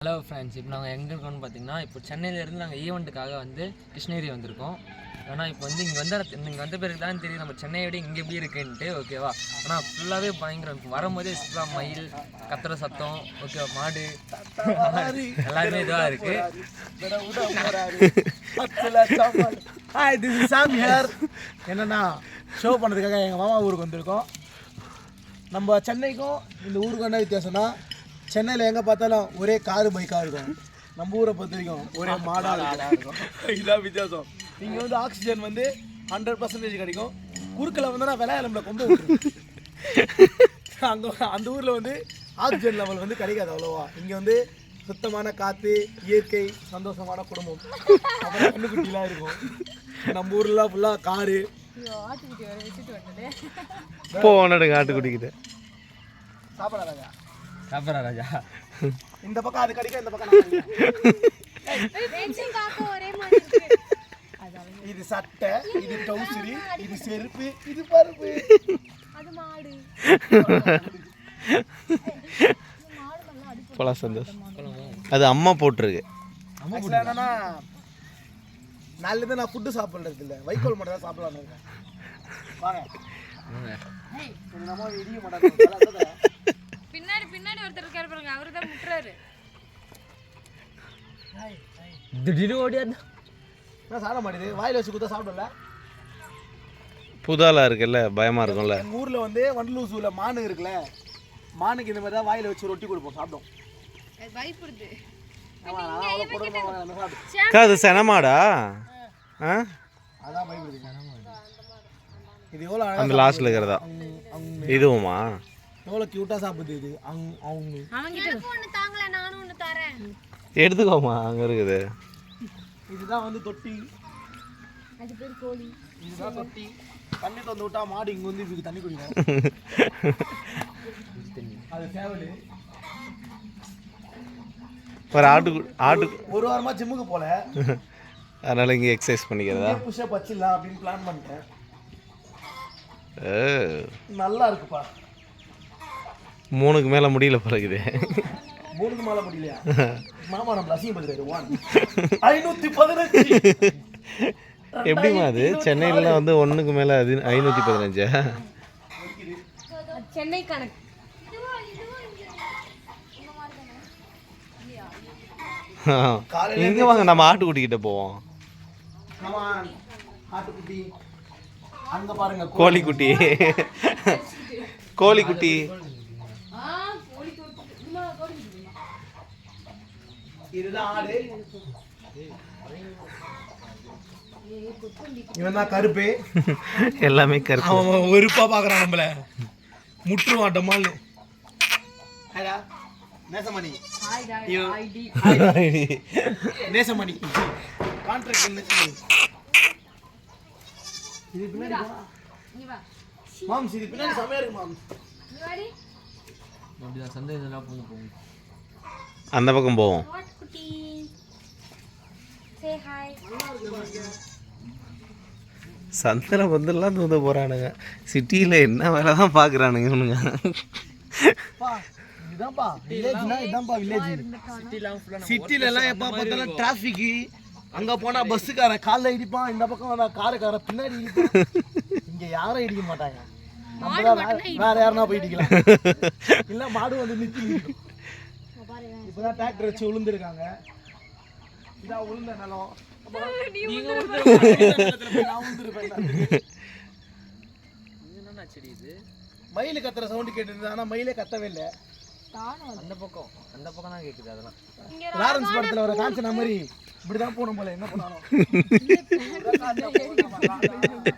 Hello friends இப்போ நாங்கள் எங்கே இருக்கோம்னு பார்த்தீங்கன்னா இப்போ சென்னையிலேருந்து நாங்கள் ஈவெண்ட்டுக்காக வந்து கிருஷ்ணகிரி வந்திருக்கோம். ஆனால் இப்போ வந்து இங்கே வந்த இங்கே வந்த பிறகு தான் தெரியும் நம்ம சென்னையை விட இங்கே எப்படி இருக்குன்ட்டு ஓகேவா ஆனால் ஃபுல்லாகவே பயங்கரம் வரும்போதே சுற்றுலா மயில் கத்துற சத்தம் ஓகேவா மாடு எல்லாருமே இதுவாக இருக்குது சாம் ஹியர் என்னன்னா ஷோ பண்ணுறதுக்காக எங்கள் மாமா ஊருக்கு வந்திருக்கோம். நம்ம சென்னைக்கும் இந்த ஊருக்கும் என்ன வித்தியாசம்னா சென்னையில் எங்கே பார்த்தாலும் ஒரே காரு பைக்காக இருக்கும். நம்ம ஊரை பொறுத்த வரைக்கும் ஒரே மாடாக இருக்கும். இதுதான் வித்தியாசம். இங்கே வந்து ஆக்சிஜன் வந்து ஹண்ட்ரட் பர்சன்டேஜ் கிடைக்கும். குறுக்கில் வந்து நான் விளையாடல கொண்டு அங்கே அந்த ஊரில் வந்து ஆக்சிஜன் லெவல் வந்து கிடைக்காது அவ்வளோவா. இங்கே வந்து சுத்தமான காற்று இயற்கை சந்தோஷமான குடும்பம். அப்புறம் கண்ணுக்குட்டிலாம் இருக்கும். நம்ம ஊர்லாம் ஃபுல்லாக காரு. போ ஒன்றுடுங்க ஆட்டுக்குட்டிக்கிட்ட. சாப்பிடாதாங்க சாப்பிட்றா ராஜா இந்த பக்கம் அது கிடைக்கும் இந்த பக்கம் நான் கிடைக்கும். ஒரே மாதிரி இருக்கு இது சட்டை இது டவுசரி இது செருப்பு இது பருப்பு. அது மாடு போலாம் சந்தோஷம் அது அம்மா போட்டிருக்கு. ஆக்சுவலாக என்னன்னா நாலுலேருந்து நான் ஃபுட்டு சாப்பிட்றது இல்லை. வைக்கோல் மட்டும் தான் சாப்பிடலான்னு இருக்கேன். வாங்க இது நம்ம இடிய மாட்டாங்க பின்னாடி பின்னாடி ஒருத்தர் இருக்காரு பாருங்க அவரு தான் முட்டுறாரு. திடீர்னு ஓடியா என்ன சாப்பிட மாட்டேது வாயில் வச்சு கொடுத்தா சாப்பிடல புதாலா இருக்குல்ல பயமா இருக்கும்ல? எங்கள் ஊரில் வந்து வண்டலூர் ஜூவில் மானு இருக்குல்ல மானுக்கு இந்த மாதிரி தான் வாயில் வச்சு ரொட்டி கொடுப்போம் சாப்பிடும். பயப்படுது. அது செனமாடா? ஆ? அதான் பயப்படுது. இது எவ்வளோ அந்த லாஸ்ட்ல இருக்கிறதா? இதுவுமா? எவ்வளோ க்யூட்டாக சாப்பிடுது இது? அவங்க அவங்க. எனக்கு ஒண்ணு தாங்கல நானும் ஒண்ணு தரேன். எடுத்துக்கோமா அங்க இருக்குது. இதுதான் வந்து தொட்டி. அது பேர் கோழி. இதுதான் தொட்டி. தண்ணி திறந்து விட்டா மாடு இங்கே வந்து இதுக்கு தண்ணி குடிக்கும். அது சேவல். ஒரு ஆட்டு ஆட்டு ஒரு வாரமா ஜிம்முக்கு போல. அதனால இங்கே எக்ஸசைஸ் பண்ணிக்கிறதா? புஷ்அப் வச்சிடலாம் அப்படின்னு பிளான் பண்ணிட்டேன். ஏ, நல்லா இருக்குப்பா. மூணுக்கு மேலே முடியல பிறகுது மூணுக்கு மேலே முடியலையா? மாமா நம்ம அசிங்கப்படுறாரு ஒன் ஐநூற்றி பதினஞ்சு. எப்படிம்மா அது? சென்னையிலலாம் வந்து ஒன்றுக்கு மேலே அது ஐநூற்றி பதினஞ்சா? சென்னை கணக்கு. இங்கே வாங்க நம்ம போவோம். ஆட்டுக்குட்டி. அங்க பாருங்க கோழிக்குட்டி. கோழிக்குட்டி. இதுதான் ஆடு. இவன் தான் கருப்பு. எல்லாமே கருப்பு. அவன் வெறுப்பா பார்க்கறான் நம்மள. முற்றுவான் டமால்னு. நேசமணி. நேசமணி. கான்ட்ராக்ட் நேசமணி இது பின்னாடி போனா மாம்ஸ் இது பின்னாடி செமையா இருக்கு மாம்ஸ். அப்படிதான் போகும் அந்த பக்கம் போவோம். சந்தில் வந்துலாம் தூந்த போகிறானுங்க சிட்டியில் என்ன வேலை தான் பார்க்குறானுங்க இவனுங்க. பா இதுதான்ப்பா சிட்டில எல்லாம் எப்ப பார்த்தாலும் டிராஃபிக் அங்க போனா பஸ்ஸுக்காரன் கால்ல இடிப்பான் இந்த பக்கம் வந்தா காருக்காரன் பின்னாடி இடிப்பான். யாரும் இடிக்க மாட்டாங்க. நம்ம தான் வேற- யாருனா போய் இடிக்கலாம். மாடு வந்து நித்தி நிக்கும். இப்பதான் டிராக்டர் வச்சு உளுந்துருக்காங்க. இதான் உளுந்த நிலம். நீங்க என்னென்ன செடி இது? மயில் கத்துற சவுண்ட் கேட்டு ஆனா மயிலே கத்தவே இல்லை. அந்த பக்கம் அந்த பக்கம் தான் கேட்குது அதெல்லாம். லாரன்ஸ் படத்துல வர காஞ்சனா மாதிரி இப்படிதான் போகணும் போல என்ன பண்ணாலும்